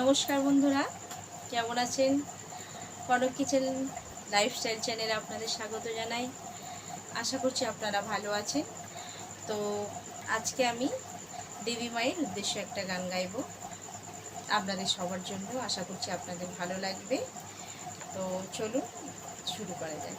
নমস্কার বন্ধুরা, কেমন আছেন? কনক কিচেন লাইফস্টাইল চ্যানেলে আপনাদের স্বাগত জানাই। আশা করছি আপনারা ভালো আছেন। তো আজকে আমি দেবী মায়ের উদ্দেশ্যে একটা গান গাইব। আপনাদের সবার জন্য আশা করছি আপনাদের ভালো লাগবে। তো চলুন, শুরু করা যায়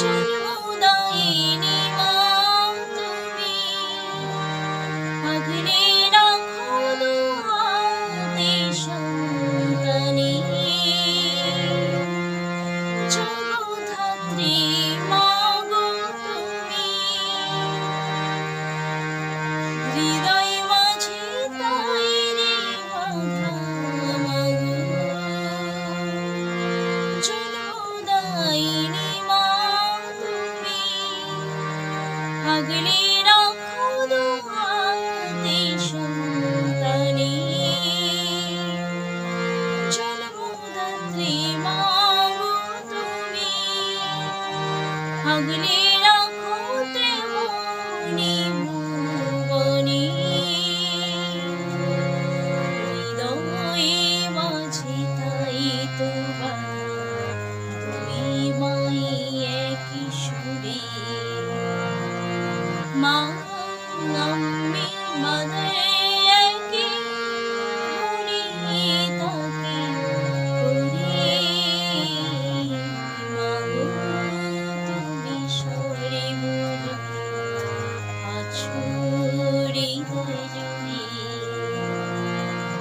জন্মদায়িনী মা তুমি অগ্নে আগলে রাখো তেমনি ভুবনে হৃদয়ে মাঝে তাই তোমার তুমি মাই একই সুরে মা